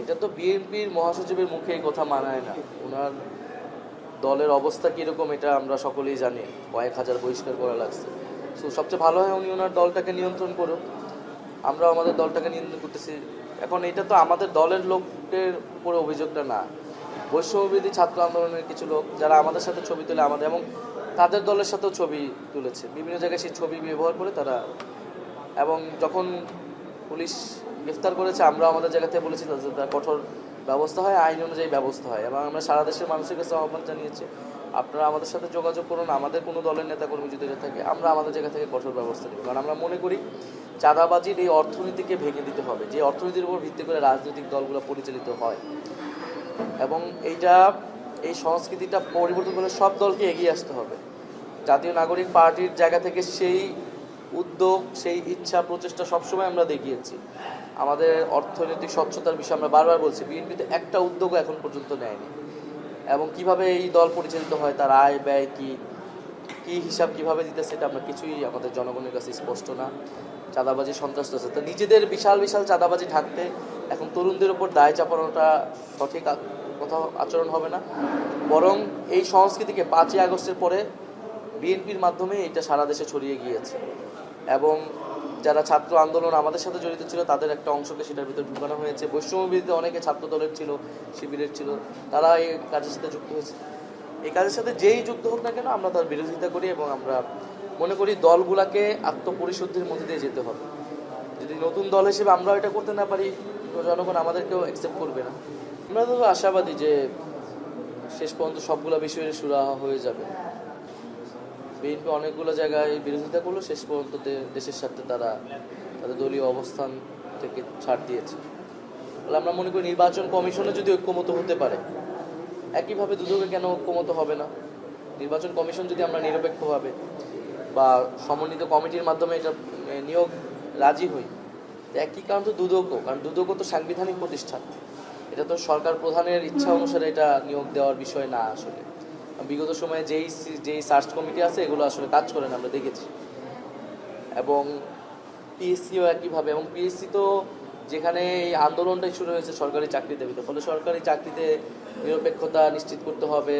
এটা তো বিএনপির মহাসচিবের মুখে এই কথা মানায় না। ওনার দলের অবস্থা কীরকম এটা আমরা সকলেই জানি। কয়েক হাজার বহিষ্কার করা লাগছে। সো সবচেয়ে ভালো হয় উনি ওনার দলটাকে নিয়ন্ত্রণ করুক। আমরা আমাদের দলটাকে নিয়ন্ত্রণ করতেছি। এখন এটা তো আমাদের দলের লোকের উপরে অভিযোগটা না। বৈষম্যবিধি ছাত্র আন্দোলনের কিছু লোক যারা আমাদের সাথে ছবি তুলে আমাদের এবং তাদের দলের সাথেও ছবি তুলেছে। বিভিন্ন জায়গায় সেই ছবি ব্যবহার করে তারা এবং যখন পুলিশ গ্রেফতার করেছে আমরা আমাদের জায়গা থেকে বলেছি যাতে তার কঠোর ব্যবস্থা হয়, আইন অনুযায়ী ব্যবস্থা হয় এবং আমরা সারা দেশের মানুষের কাছে আহ্বান জানিয়েছি, আপনারা আমাদের সাথে যোগাযোগ করুন, আমাদের কোনো দলের নেতাকর্মী যদি থাকে, আমরা আমাদের জায়গা থেকে কঠোর ব্যবস্থা নেব। কারণ আমরা মনে করি চাঁদাবাজির এই অর্থনীতিকে ভেঙে দিতে হবে, যে অর্থনীতির উপর ভিত্তি করে রাজনৈতিক দলগুলো পরিচালিত হয়। এবং এইটা, এই সংস্কৃতিটা পরিবর্তন করে সব দলকে এগিয়ে আসতে হবে। জাতীয় নাগরিক পার্টির জায়গা থেকে সেই উদ্যোগ, সেই ইচ্ছা, প্রচেষ্টা সবসময় আমরা দেখিয়েছি। আমাদের অর্থনৈতিক স্বচ্ছতার বিষয়ে আমরা বারবার বলছি, বিএনপিতে একটা উদ্যোগও এখন পর্যন্ত নেয়নি। এবং কীভাবে এই দল পরিচালিত হয়, তার আয় ব্যয় কি কি হিসাব কীভাবে দিতেছে এটা আমরা কিছুই আমাদের জনগণের কাছে স্পষ্ট না। চাঁদাবাজি সন্ত্রাস আছে। তো নিজেদের বিশাল বিশাল চাঁদাবাজি ঢাকতে এখন তরুণদের উপর দায় চাপানোটা সঠিক কোথাও আচরণ হবে না। বরং এই সংস্কৃতিকে পাঁচই আগস্টের পরে বিএনপির মাধ্যমে এটা সারা দেশে ছড়িয়ে গিয়েছে। এবং যারা ছাত্র আন্দোলন আমাদের সাথে জড়িত ছিল, তাদের একটা অংশকে সেটার ভিতরে ঢুকানো হয়েছে। বৈষম্যবিধিতে অনেকে ছাত্র দলের ছিল, শিবিরের ছিল, তারা এই কাজের সাথে যুক্ত হয়েছে। এই কাজের সাথে যেই যুক্ত হোক না কেন, আমরা তার বিরোধিতা করি এবং আমরা মনে করি দলগুলাকে আত্মপরিশুদ্ধির মধ্যে দিয়ে যেতে হবে। যদি নতুন দল হিসেবে আমরা এটা করতে না পারি, জনগণ আমাদেরকেও অ্যাকসেপ্ট করবে না। আমরা তো আশাবাদী যে শেষ পর্যন্ত সবগুলো বিষয়ে সুরাহা হয়ে যাবে। বিএনপি অনেকগুলো জায়গায় বিরোধিতা করল শেষ পর্যন্ত দেশের সাথে তারা তাদের দলীয় অবস্থান থেকে ছাড় দিয়েছে। তাহলে আমরা মনে করি নির্বাচন কমিশনে যদি ঐক্যমত হতে পারে, একইভাবে দুদকে কেন ঐক্যমত হবে না? নির্বাচন কমিশন যদি আমরা নিরপেক্ষভাবে বা সমন্বিত কমিটির মাধ্যমে এটা নিয়োগ রাজি হই একই কারণ তো দুদকও, কারণ দুদকও তো সাংবিধানিক প্রতিষ্ঠান। এটা তো সরকার প্রধানের ইচ্ছা অনুসারে এটা নিয়োগ দেওয়ার বিষয় না আসলে। বিগত সময়ে যেই যেই সার্চ কমিটি আছে, এগুলো আসলে কাজ করে না, আমরা দেখেছি। এবং পিএসসিও একইভাবে, এবং পিএসসি তো যেখানে এই আন্দোলনটাই শুরু হয়েছে, সরকারি চাকরিতে ভিতরে। ফলে সরকারি চাকরিতে নিরপেক্ষতা নিশ্চিত করতে হবে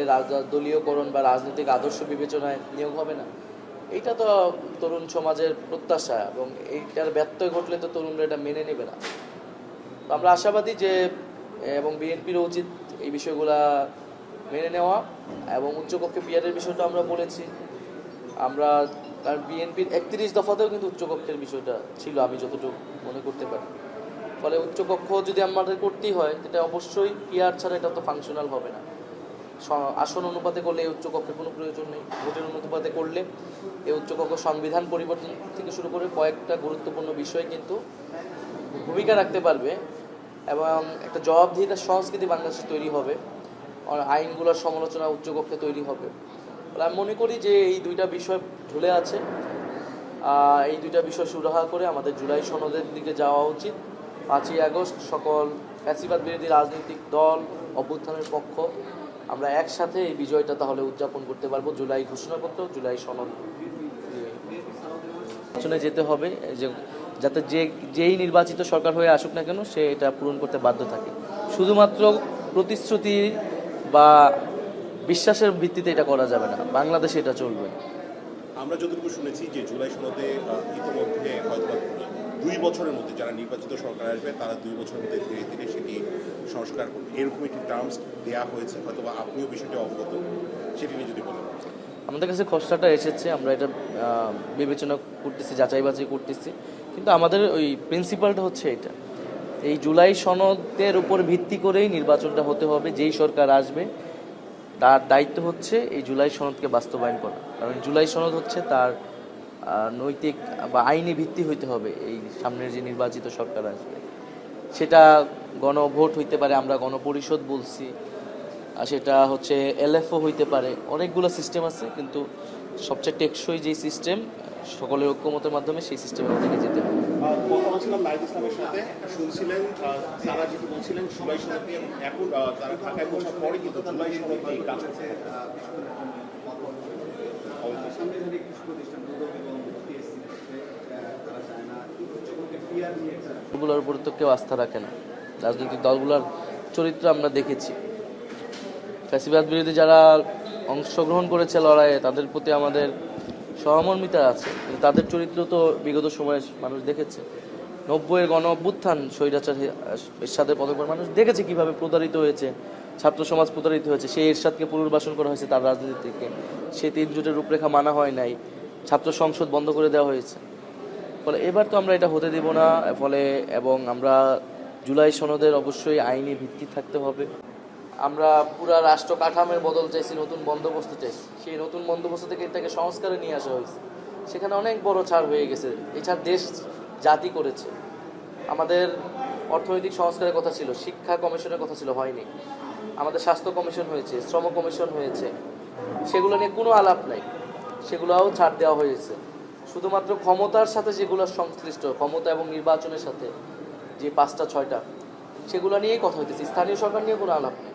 দলীয়করণ বা রাজনৈতিক আদর্শ বিবেচনায় নিয়োগ হবে না। এইটা তো তরুণ সমাজের প্রত্যাশা, এবং এইটার ব্যত্যয় ঘটলে তো তরুণরা এটা মেনে নেবে না। আমরা আশাবাদী যে, এবং বিএনপিরও উচিত এই বিষয়গুলা মেনে নেওয়া। এবং উচ্চকক্ষে পিয়ারের বিষয়টা আমরা বলেছি। আমরা কারণ বিএনপির একত্রিশ দফাতেও কিন্তু উচ্চকক্ষের বিষয়টা ছিল, আমি যতটুকু মনে করতে পারি। ফলে উচ্চকক্ষ যদি আমাদের করতেই হয়, সেটা অবশ্যই পিয়ার ছাড়া এটা তো ফাংশনাল হবে না। আসন অনুপাতে করলে এই উচ্চকক্ষের কোনো প্রয়োজন নেই। ভোটের অনুপাতে করলে এই উচ্চকক্ষ সংবিধান পরিবর্তন থেকে শুরু করে কয়েকটা গুরুত্বপূর্ণ বিষয় কিন্তু ভূমিকা রাখতে পারবে। এবং একটা জবাবদিহিতার সংস্কৃতি বাংলাদেশে তৈরি হবে। আইনগুলোর সমালোচনা উচ্চকক্ষে তৈরি হবে। আমি মনে করি যে এই দুইটা বিষয় ঝুলে আছে। এই দুইটা বিষয় সুরাহা করে আমাদের জুলাই সনদের দিকে যাওয়া উচিত। পাঁচই আগস্ট সকল ফ্যাসিবাদ বিরোধী রাজনৈতিক দল, অভ্যুত্থানের পক্ষ, আমরা একসাথে এই বিজয়টা তাহলে উদযাপন করতে পারব জুলাই ঘোষণাপত্র, জুলাই সনদ নির্বাচনে যেতে হবে যে যাতে যে, যেই নির্বাচিত সরকার হয়ে আসুক না কেন, সে এটা পূরণ করতে বাধ্য থাকে। শুধুমাত্র প্রতিশ্রুতি বা বিশ্বাসের ভিত্তিতে এটা করা যাবে না। বাংলাদেশে এটা চলবে। আমরা যতটুকু শুনেছি যে জুলাই সনদে ইতিমধ্যে হয়তো দুই বছরের মধ্যে যারা নির্বাচিত সরকার আসবে তারা দুই বছরের মধ্যে ধীরে ধীরে সেটি সংস্কার করবে। এরকম একটি টার্মস দেওয়া হয়েছে হয়তো বা আপনিও বিষয়টি অবগত সেটি নিয়ে যদি বলেন। আমাদের কাছে খসড়াটা এসেছে আমরা এটা বিবেচনা করতেছি যাচাই বাছাই করতেছি। কিন্তু আমাদের ওই প্রিন্সিপালটা হচ্ছে এটা। এই জুলাই সনদের উপর ভিত্তি করেই নির্বাচনটা হতে হবে, যেই সরকার আসবে, তার দায়িত্ব হচ্ছে এই জুলাই সনদকে বাস্তবায়ন করা। কারণ জুলাই সনদ হচ্ছে তার নৈতিক বা আইনি ভিত্তি হইতে হবে এই সামনের যে নির্বাচিত সরকার আসবে। সেটা গণভোট হইতে পারে, আমরা গণপরিষদ বলছি, আর সেটা হচ্ছে এলএফও হইতে পারে, অনেকগুলো সিস্টেম আছে, কিন্তু সবচেয়ে টেকসই যেই সিস্টেম সকলের ঐক্যমতের মাধ্যমে সেই সিস্টেমের হবে কথা বলছিলাম নাইদ ইসলামের সাথে শুনছিলেন তারা যেহেতু বলছিলেন জুলাই সনদ নিয়ে এখন তারা ঢাকায় পৌঁছার পরে কিন্তু জুলাই সনদ নিয়ে কাজ করছে। এগুলোর উপর তো কেউ আস্থা রাখে না। রাজনৈতিক দলগুলোর চরিত্র আমরা দেখেছি। ফ্যাসিবাদ বিরোধী যারা অংশগ্রহণ করেছে লড়াইয়ে তাদের প্রতি আমাদের সহমর্মিতা আছে তাদের চরিত্র তো বিগত সময়ে মানুষ দেখেছে। নব্বইয়ের গণ অভ্যুত্থান স্বৈরাচার এরশাদের পদকবার মানুষ দেখেছে কীভাবে প্রতারিত হয়েছে, ছাত্র সমাজ প্রতারিত হয়েছে, সেই এরশাদকে পুনর্বাসন করা হয়েছে তার রাজনীতি থেকে। সে তিন জোটের রূপরেখা মানা হয় নাই, ছাত্র সংসদ বন্ধ করে দেওয়া হয়েছে। ফলে এবার তো আমরা এটা হতে দেব না, ফলে এবং আমরা জুলাই সনদের অবশ্যই আইনি ভিত্তি থাকতে হবে। আমরা পুরা রাষ্ট্র কাঠামের বদল চাইছি, নতুন বন্দোবস্ত চাইছি। সেই নতুন বন্দোবস্ত থেকে এটাকে সংস্কারে নিয়ে আসা হয়েছে। সেখানে অনেক বড় ছাড় হয়ে গেছে। এছাড়া দেশ জাতি করেছে। আমাদের অর্থনৈতিক সংস্কারের কথা ছিল, শিক্ষা কমিশনের কথা ছিল, হয়নি। আমাদের স্বাস্থ্য কমিশন হয়েছে, শ্রম কমিশন হয়েছে। সেগুলো নিয়ে কোনো আলাপ নাই। সেগুলোও ছাড় দেওয়া হয়েছে। শুধুমাত্র ক্ষমতার সাথে যেগুলো সংশ্লিষ্ট, ক্ষমতা এবং নির্বাচনের সাথে যে পাঁচটা, ছয়টা, সেগুলো নিয়েই কথা হইতেছে। স্থানীয় সরকার নিয়ে কোনো আলাপ নেই।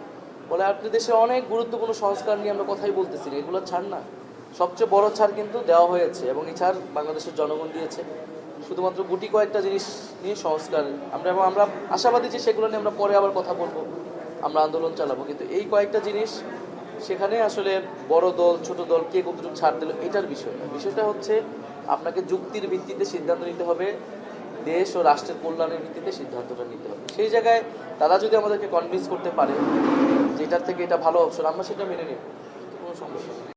বলে আপনি দেশে অনেক গুরুত্বপূর্ণ সংস্কার নিয়ে আমরা কথাই বলতেছি এগুলো ছাড় না। সবচেয়ে বড় ছাড় কিন্তু দেওয়া হয়েছে এবং এই ছাড় বাংলাদেশের জনগণ দিয়েছে। শুধুমাত্র গুটি কয়েকটা জিনিস নিয়ে সংস্কার। আমরা এবং আমরা আশাবাদী যে সেগুলো নিয়ে আমরা পরে আবার কথা বলব। আমরা আন্দোলন চালাবো। কিন্তু এই কয়েকটা জিনিস সেখানে আসলে বড় দল, ছোট দল কে কতটুকু ছাড় দিল এটার বিষয় না। বিষয়টা হচ্ছে আপনাকে যুক্তির ভিত্তিতে সিদ্ধান্ত নিতে হবে। দেশ ও রাষ্ট্রের কল্যাণের ভিত্তিতে সিদ্ধান্তটা নিতে হবে। সেই জায়গায় তারা যদি আমাদেরকে কনভিন্স করতে পারে যেটার থেকে এটা ভালো অপশন আমরা সেটা মেনে নেব কোনো সমস্যা